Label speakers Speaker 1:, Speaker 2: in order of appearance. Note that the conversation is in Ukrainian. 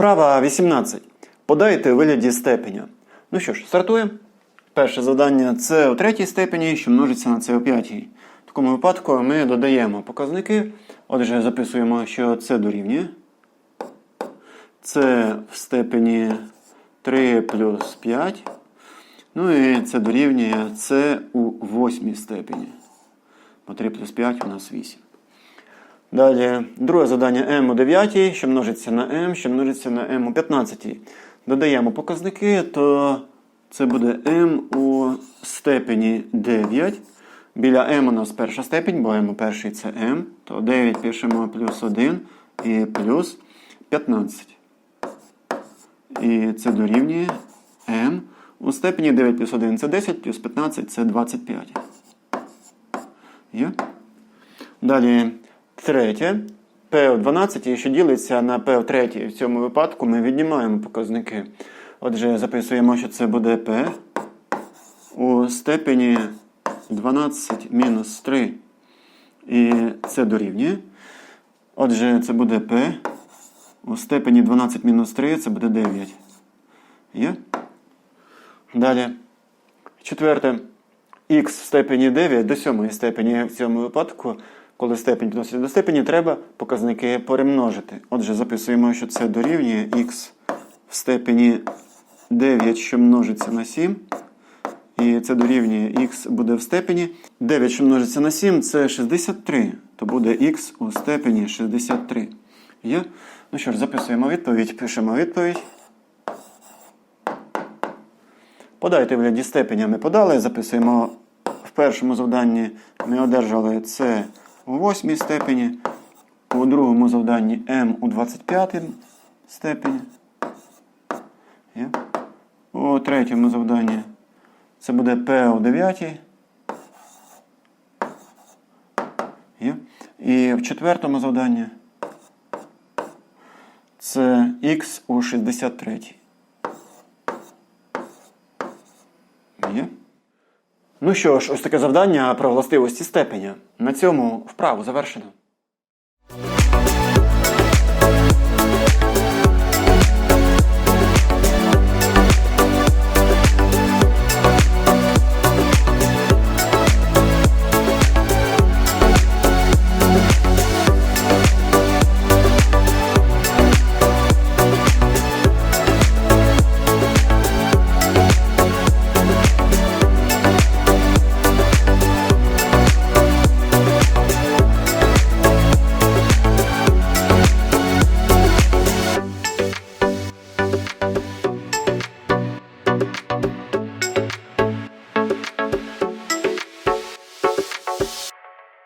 Speaker 1: Вправа 18. Подайте вигляді степеня. Ну що ж, стартуємо. Перше завдання це у третій степені, що множиться на це у п'ятій. В такому випадку ми додаємо показники. Отже, записуємо, що це дорівнює. Це в степені 3 плюс 5. Ну і це дорівнює це у восьмій степені. Бо 3 плюс 5 у нас 8. Далі, друге завдання m у 9, що множиться на m, що множиться на m у 15. Додаємо показники, то це буде m у степені 9. Біля m у нас перша степень, бо m у перший це m. То 9 пишемо плюс 1 і плюс 15. І це дорівнює m. У степені 9 плюс 1 це 10, плюс 15 це 25. Є? Далі третє. P у 12, що ділиться на P3 В цьому випадку ми віднімаємо показники. Отже, записуємо, що це буде P у степені 12 мінус 3. І це дорівнює. Отже, це буде P у степені 12 мінус 3, це буде 9. Є? Далі. Четверте. Х в степені 9 до 7 степені в цьому випадку, коли степень підноситься до степені, треба показники перемножити. Отже, записуємо, що це дорівнює х в степені 9, що множиться на 7. І це дорівнює х буде в степені. 9, що множиться на 7, це 63. То буде х у степені 63. Є? Ну що ж, записуємо відповідь, пишемо відповідь. Подайте вигляді степеня ми подали, записуємо в першому завданні ми одержали С у 8 степені, у другому завданні М у 25 степені. У третьому завданні це буде П у 9. І в четвертому завданні це Х у 63. Є. Ну що ж, ось таке завдання про властивості степеня. На цьому вправу завершено.